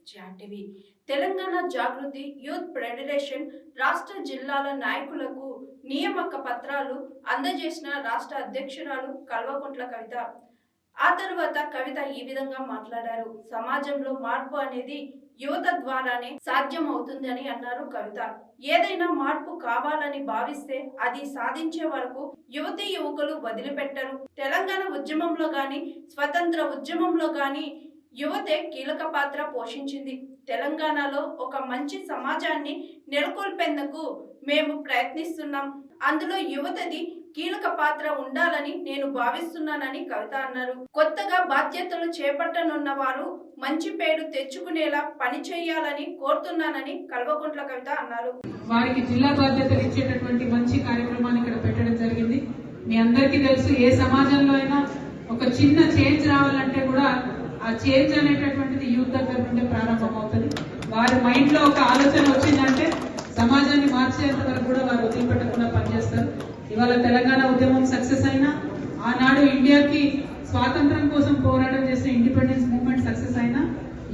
Star Telangana Jagruthi youth federation రాష్ట్ర జిల్లాల నాయకులకు నియామక పత్రాలు అందజేసిన రాష్ట్ర అధ్యక్షురాలు కల్వకుంట్ల కవిత. ఆ తర్వాత కవిత ఈ విధంగా మాట్లాడారు. సమాజంలో మార్పు అనేది యువత ద్వారానే సాధ్యం అవుతుందని అన్నారు కవిత. ఏదైనా మార్పు కావాలని భావిస్తే అది సాధించే వరకు యువతీ యువకులు వదిలిపెట్టరు. తెలంగాణ ఉద్యమంలో గాని స్వతంత్ర ఉద్యమంలో గాని యువతే కీలక పాత్ర పోషించింది. తెలంగాణలో ఒక మంచి సమాజాన్ని నెలకొల్పేందుకు మేము ప్రయత్నిస్తున్నాం. అందులో యువతది కీలక పాత్ర ఉండాలని నేను భావిస్తున్నానని కవిత అన్నారు. కొత్తగా బాధ్యతలు చేపట్టనున్న వారు మంచి పేరు తెచ్చుకునేలా పని చేయాలని కోరుతున్నానని కల్వకుంట్ల కవిత అన్నారు. వారికి జిల్లా బాధ్యతలు ఇచ్చేటటువంటి మంచి కార్యక్రమాన్ని ఇక్కడ పెట్టడం జరిగింది. మీ అందరికీ తెలుసు ఏ సమాజంలో అయినా ఒక చిన్న చేంజ్ రావాలంటే కూడా ఆ చేంజ్ అనేటటువంటిది యూత్ దగ్గర నుండి ప్రారంభమవుతుంది. వారి మైండ్లో ఒక ఆలోచన వచ్చిందంటే సమాజాన్ని మార్చేంత వరకు కూడా వారు వదిలిపెట్టకుండా పనిచేస్తారు. ఇవాళ తెలంగాణ ఉద్యమం సక్సెస్ అయినా ఆనాడు ఇండియాకి స్వాతంత్రం కోసం పోరాటం చేసిన ఇండిపెండెన్స్ మూవ్మెంట్ సక్సెస్ అయినా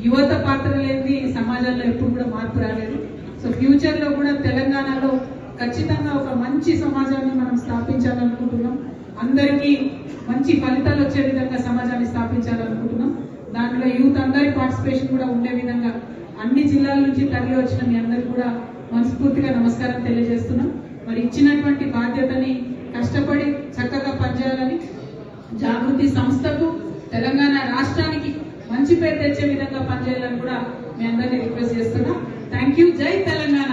యువత పాత్ర లేని సమాజంలో ఎప్పుడు కూడా మార్పు రాలేదు. సో ఫ్యూచర్లో కూడా తెలంగాణలో ఖచ్చితంగా ఒక మంచి సమాజాన్ని మనం స్థాపించాలనుకుంటున్నాం. అందరికీ మంచి ఫలితాలు వచ్చే విధంగా సమాజాన్ని స్థాపించాలనుకుంటున్నాం దాంట్లో యూత్ అందరి పార్టిసిపేషన్ కూడా ఉండే విధంగా అన్ని జిల్లాల నుంచి తరలి వచ్చిన మీ అందరికి కూడా మనస్ఫూర్తిగా నమస్కారం తెలియజేస్తున్నాం. మరి ఇచ్చినటువంటి బాధ్యతని కష్టపడి చక్కగా పనిచేయాలని జాగృతి సంస్థకు తెలంగాణ రాష్ట్రానికి మంచి పేరు తెచ్చే విధంగా పనిచేయాలని కూడా మీ అందరినీ రిక్వెస్ట్ చేస్తున్నా. Thank you Jai Telangana.